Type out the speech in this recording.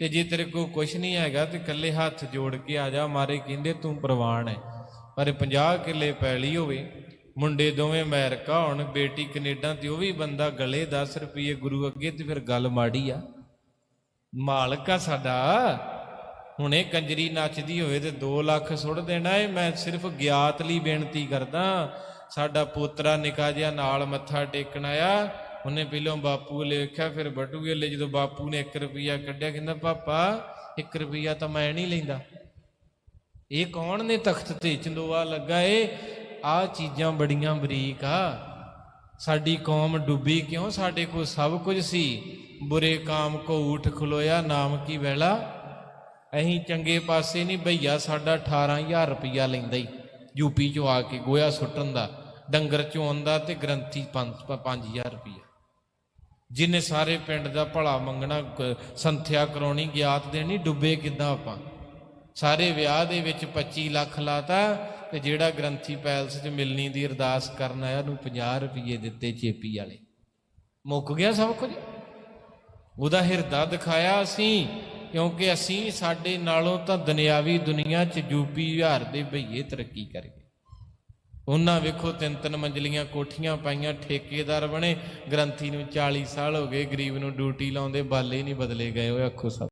ਤੇ ਜੇ ਤੇਰੇ ਕੋਲ ਕੁਝ ਨਹੀਂ ਹੈਗਾ ਤੇ ਇਕੱਲੇ ਹੱਥ ਜੋੜ ਕੇ ਆ ਜਾ। ਮਾਰੇ ਕਹਿੰਦੇ ਤੂੰ ਪ੍ਰਵਾਨ ਹੈ। ਪਰ 50 ਕਿੱਲੇ ਪੈਲੀ ਹੋਵੇ, ਮੁੰਡੇ ਦੋਵੇਂ ਅਮਰੀਕਾ ਹੋਣ, ਬੇਟੀ ਕੈਨੇਡਾ ਤੇ ਉਹ ਵੀ ਬੰਦਾ ਗਲੇ 10 ਰੁਪਏ ਗੁਰੂ ਅੱਗੇ ਤੇ ਫਿਰ ਗੱਲ ਮਾੜੀ ਆ। ਮਾਲਕ ਆ ਸਾਡਾ। ਹੁਣੇ ਕੰਜਰੀ ਨੱਚਦੀ ਹੋਵੇ ਤੇ 2 ਲੱਖ ਸੁੱਟ ਦੇਣਾ ਏ, ਮੈਂ ਸਿਰਫ ਗਿਆਤ ਲਈ ਬੇਨਤੀ ਕਰਦਾ। ਸਾਡਾ ਪੋਤਰਾ ਨਿਕਾ ਜਿਹਾ ਨਾਲ ਮੱਥਾ ਟੇਕਣ ਆਇਆ। ਉਹਨੇ ਪਹਿਲਾਂ ਬਾਪੂ ਵੱਲ ਵੇਖਿਆ, ਫਿਰ ਬਟੂ ਵੱਲੇ ਜਦੋਂ ਬਾਪੂ ਨੇ 1 ਰੁਪਿਆ ਕੱਢਿਆ ਕਹਿੰਦਾ, ਪਾਪਾ 1 ਰੁਪਿਆ ਤਾਂ ਮੈਂ ਨਹੀਂ ਲੈਂਦਾ। ਇਹ ਕੌਣ ਨੇ ਤਖਤ ਤੇ ਚੰਦੋਆ ਲੱਗਾ ਏ? ਆ ਚੀਜ਼ਾਂ ਬੜੀਆਂ ਬਰੀਕ ਆ। ਸਾਡੀ ਕੌਮ ਡੁੱਬੀ ਕਿਉਂ? ਸਾਡੇ ਕੋਲ ਸਭ ਕੁਝ ਸੀ। ਬੁਰੇ ਕਾਮ ਕੋ ਉਠ ਖਲੋਇਆ, ਨਾਮ ਕੀ ਵੇਲਾ ਅਹੀਂ ਚੰਗੇ ਪਾਸੇ ਨਹੀਂ, ਭਈਆ, ਸਾਡਾ 18000 ਰੁਪਇਆ ਲੈਂਦਾ ਹੀ ਯੂਪੀ ਚੋਂ ਆ ਕੇ ਗੋਇਆ ਸੁੱਟਣ ਦਾ। ਡੰਗਰ ਚੋਂ ਆਉਂਦਾ ਤੇ ਗ੍ਰੰਥੀ 5000 ਰੁਪਇਆ ਜਿਨੇ ਸਾਰੇ ਪਿੰਡ ਦਾ ਭਲਾ ਮੰਗਣਾ ਸੰਥਿਆ ਕਰਾਉਣੀ, ਗਿਆਤ ਦੇਣੀ, ਡੁੱਬੇ ਕਿੱਦਾਂ ਆਪਾਂ? ਸਾਰੇ ਵਿਆਹ ਦੇ ਵਿੱਚ 25 ਲੱਖ ਲਾਤਾ ਤੇ ਜਿਹੜਾ ਗ੍ਰੰਥੀ ਪੈਲਸ 'ਚ ਮਿਲਣੀ ਦੀ ਅਰਦਾਸ ਕਰਨ ਆਇਆ, ਉਹਨੂੰ 50 ਰੁਪਏ ਦਿੱਤੇ ਚੇਪੀ ਵਾਲੇ। ਮੁੱਕ ਗਿਆ ਸਭ ਕੁਝ? ਉਹਦਾ ਹਿਰਦਾ ਦਿਖਾਇਆ ਅਸੀਂ, ਕਿਉਂਕਿ ਅਸੀਂ ਸਾਡੇ ਨਾਲੋਂ ਤਾਂ ਦੁਨਿਆਵੀ ਦੁਨੀਆ 'ਚ ਯੂਪੀ ਬਿਹਾਰ ਦੇ ਭਈਏ ਤਰੱਕੀ ਕਰ ਗਏ। ਉਹਨਾਂ ਵੇਖੋ ਤਿੰਨ ਤਿੰਨ ਮੰਜ਼ਲੀਆਂ ਕੋਠੀਆਂ ਪਾਈਆਂ, ਠੇਕੇਦਾਰ ਬਣੇ। ਗ੍ਰੰਥੀ ਨੂੰ 40 ਸਾਲ ਹੋ ਗਏ, ਗਰੀਬ ਨੂੰ ਡਿਊਟੀ ਲਾਉਂਦੇ, ਬਾਲੇ ਨਹੀਂ ਬਦਲੇ ਗਏ, ਓਏ ਆਖੋ ਸਭ